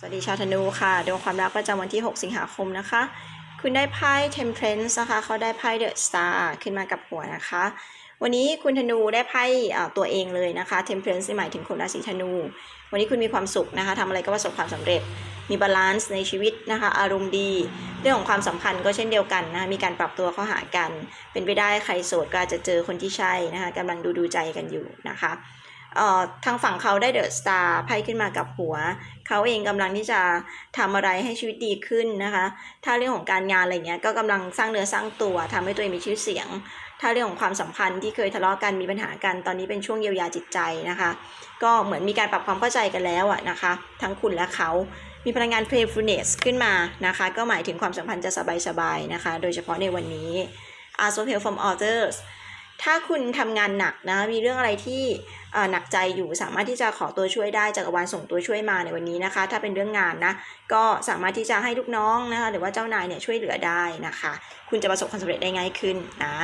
สวัสดีชาวธนูค่ะดวงความรักประจำวันที่ 6 สิงหาคมนะคะ คุณได้ไพ่ Temperance นะคะเขาได้ไพ่ The Star ขึ้นมากับหัวนะคะ วันนี้คุณธนูได้ไพ่ตัวเองเลยนะคะ Temperance หมายถึงคนราศีธนู วันนี้คุณมีความสุขนะคะทำอะไรก็ประสบความสำเร็จ มีบาลานซ์ในชีวิตนะคะ อารมณ์ดี เรื่องของความสัมพันธ์ก็เช่นเดียวกันนะคะมีการปรับตัวเข้าหากัน เป็นไปได้ใครโสดก็อาจจะเจอคนที่ใช่นะคะกำลังดูดูใจกันอยู่นะคะ ทางฝั่งเขาได้เดอะสตาร์ไพ่ขึ้นมากับหัว เขาเองกำลังที่จะทำอะไรให้ชีวิตดีขึ้นนะคะ ถ้าเรื่องของการงานอะไรเงี้ยก็กำลังสร้างเนื้อสร้างตัวทำให้ตัวเองมีชื่อเสียง ถ้าเรื่องของความสัมพันธ์ที่เคยทะเลาะกันมีปัญหากันตอนนี้เป็นช่วงเยียวยาจิตใจนะคะ ก็เหมือนมีการปรับความเข้าใจกันแล้วอะนะคะ ทั้งคุณและเขา มีพลังงาน playfulness ขึ้นมานะคะ ก็หมายถึงความสัมพันธ์จะสบายๆนะคะ โดยเฉพาะในวันนี้ a s o help from others ถ้าคุณทำงานหนักนะมีเรื่องอะไรที่อ่อหนักใจอยู่สามารถที่จะขอตัวช่วยได้จากวาลส่งตัวช่วยมาในวันนี้นะคะ ถ้าเป็นเรื่องงานนะก็สามารถที่จะให้ลูกน้องนะคะหรือว่าเจ้านายเนี่ยช่วยเหลือได้นะคะ คุณจะประสบความสำเร็จได้ง่ายขึ้นนะ